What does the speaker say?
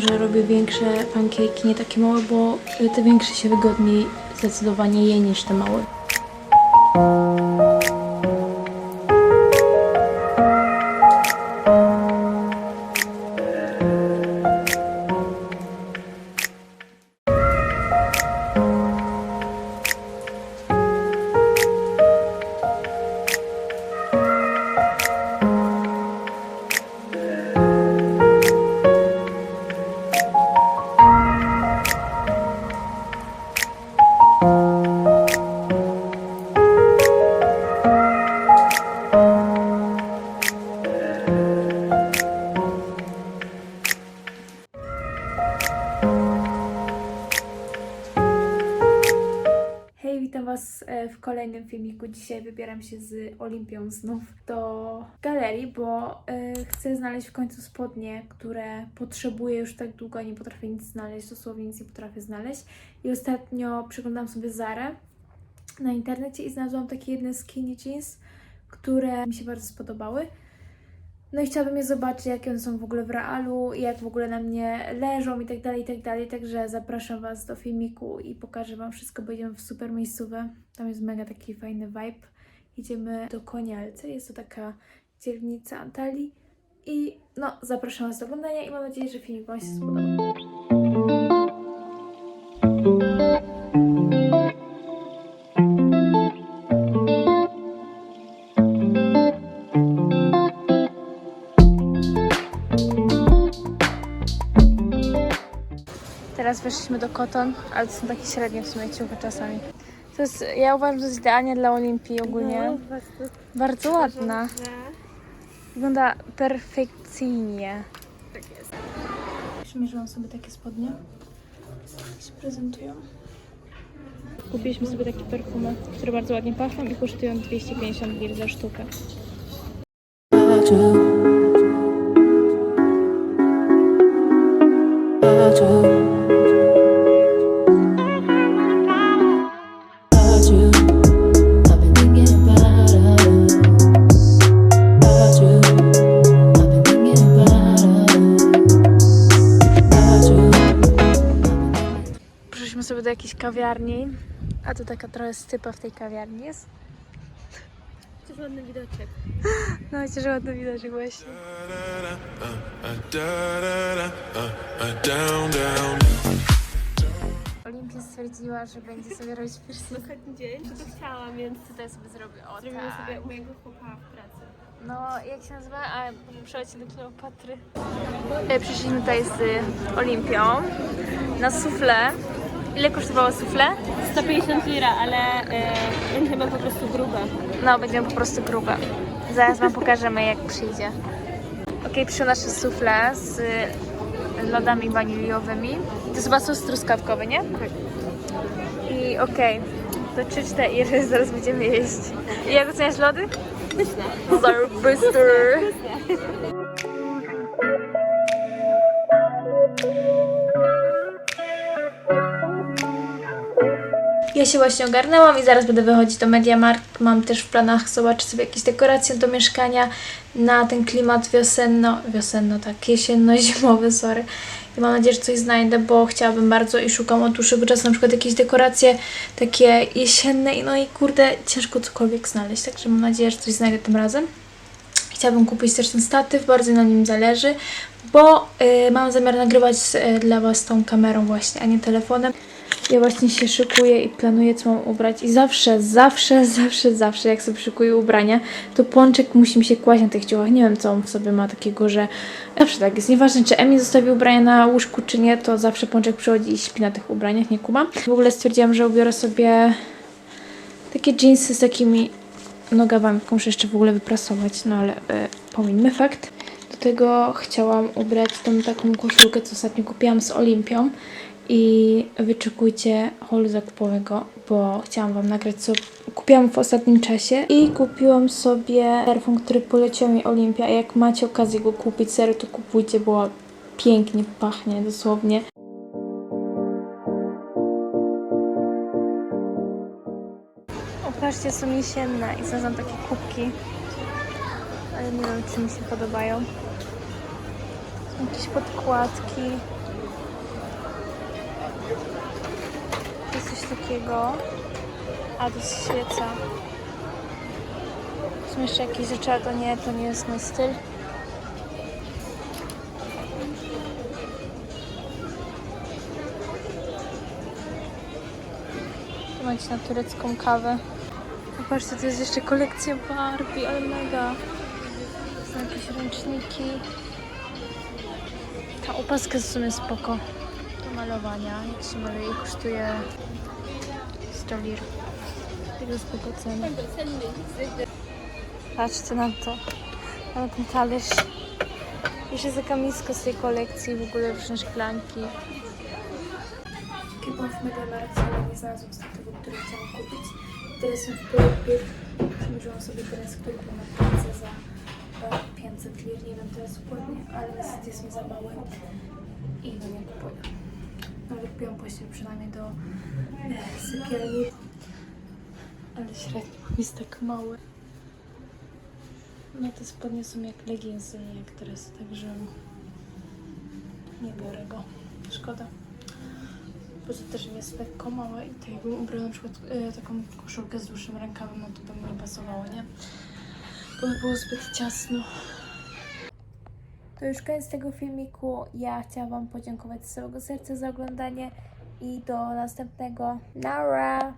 Że robię większe pankejki, nie takie małe, bo te większe się wygodniej zdecydowanie je niż te małe. W kolejnym filmiku. Dzisiaj wybieram się z Olimpią znów do galerii, bo e, chcę znaleźć w końcu spodnie, które potrzebuję już tak długo, nie potrafię nic znaleźć, dosłownie nic nie potrafię znaleźć. I ostatnio przeglądałam sobie Zarę na internecie i znalazłam takie jedne skinny jeans, które mi się bardzo spodobały. No i chciałabym je zobaczyć, jakie one są w ogóle w realu, jak w ogóle na mnie leżą i tak dalej, i tak dalej. Także zapraszam Was do filmiku i pokażę Wam wszystko, bo idziemy w super miejscówę. Tam jest mega taki fajny vibe. Idziemy do Konialce, jest to taka dzielnica Antalii. I no, zapraszam Was do oglądania i mam nadzieję, że filmik Wam się spodoba. Teraz weszliśmy do Koton, ale to są takie średnie w sumie ciuchy czasami. To jest, ja uważam, że to jest idealnie dla Olimpii ogólnie. Bardzo ładna. Wygląda perfekcyjnie. Tak jest. Przymierzyłam sobie takie spodnie. Się prezentują. Kupiliśmy sobie takie perfumy, które bardzo ładnie pachną i kosztują 250 lir za sztukę. Kawiarni, a tu taka trochę stypa w tej kawiarni jest. Chociaż ładny widoczek. No chociaż ładny widać właśnie. Olimpia stwierdziła, że będzie sobie robić piercing. Ostatni dzień, że to chciałam, więc Tutaj sobie zrobię, o zrobimy tak. sobie u mojego chłopa w pracy. No, jak się nazywa? A, przelecie do Kleopatry. E, Przyszliśmy tutaj z Olimpią na sufle. Ile kosztowało sufle? 150 lira, ale e, będzie chyba po prostu grube. No, będziemy po prostu grube. Zaraz Wam pokażemy, jak przyjdzie. Ok, przyszły nasze sufle z lodami waniliowymi. To jest chyba sos truskawkowy, nie? Tak. I okej, to 3-4, zaraz będziemy jeść. I jak oceniasz lody? Zarbister. Ja się właśnie ogarnęłam i zaraz będę wychodzić do Mediamarkt. Mam też w planach zobaczyć sobie jakieś dekoracje do mieszkania na ten klimat wiosenno, wiosenno tak, jesienno-zimowy, sorry. I mam nadzieję, że coś znajdę, bo chciałabym bardzo i szukam od dłuższego czasu na przykład jakieś dekoracje takie jesienne i no i kurde, ciężko cokolwiek znaleźć, także mam nadzieję, że coś znajdę tym razem. Chciałabym kupić też ten statyw, bardzo na nim zależy, bo y, mam zamiar nagrywać y, dla Was tą kamerą właśnie, a nie telefonem. Ja właśnie się szykuję i planuję, co mam ubrać. I zawsze, zawsze, zawsze, zawsze, jak sobie szykuję ubrania, to pączek musi mi się kłaść na tych ciuchach. Nie wiem, co on w sobie ma takiego, że zawsze tak jest. Nieważne, czy Emi zostawi ubrania na łóżku, czy nie, to zawsze pączek przychodzi i śpi na tych ubraniach, nie kuma. W ogóle stwierdziłam, że ubiorę sobie takie jeansy z takimi nogawami, muszę jeszcze w ogóle wyprasować, no ale pomińmy fakt. Tego chciałam ubrać tą taką koszulkę, co ostatnio kupiłam z Olimpią i wyczekujcie holu zakupowego, bo chciałam Wam nagrać, co kupiłam w ostatnim czasie i kupiłam sobie perfum, który poleciła mi Olimpia. Jak macie okazję go kupić, serio to kupujcie, bo pięknie pachnie dosłownie. Opatrzcie, są jesienne i znalazłam takie kubki, ale nie wiem, czy mi się podobają. Jakieś podkładki. Coś takiego. A, to jest świeca. Są jeszcze jakieś rzeczy, ale to nie, to nie jest mój styl. Tu macie na turecką kawę. Popatrzcie, to jest jeszcze kolekcja Barbie, ale mega. Są jakieś ręczniki. Ta opaska jest w sumie spoko. Do malowania. Jak się maluje, kosztuje 100 lir. Tego spoko ceny. Patrzcie na to. Na ten talerz. Jeszcze miska z tej kolekcji, w ogóle różne szklanki. Kiedyś w Mediamarkcie, ale nie znalazłam tego, który chciałam kupić. Teraz jestem w Polpie. Przymierzyłam sobie teraz który był na za e, 500 lir, nie wiem teraz dokładnie, ale niestety jest mi za mały i no nie kupuję. Ale kupiłam pościel przynajmniej do e, sypialni. Ale średnio jest tak mały. No te spodnie są jak leginsy, nie jak teraz, także nie biorę go. Szkoda. Poza też jest lekko małe i to jakbym ubrała na przykład e, taką koszulkę z dłuższym rękawem, no to by mi pasowało, nie? Bo by było zbyt ciasno. To już koniec tego filmiku. Ja chciałam Wam podziękować z całego serca za oglądanie i do następnego. Nara!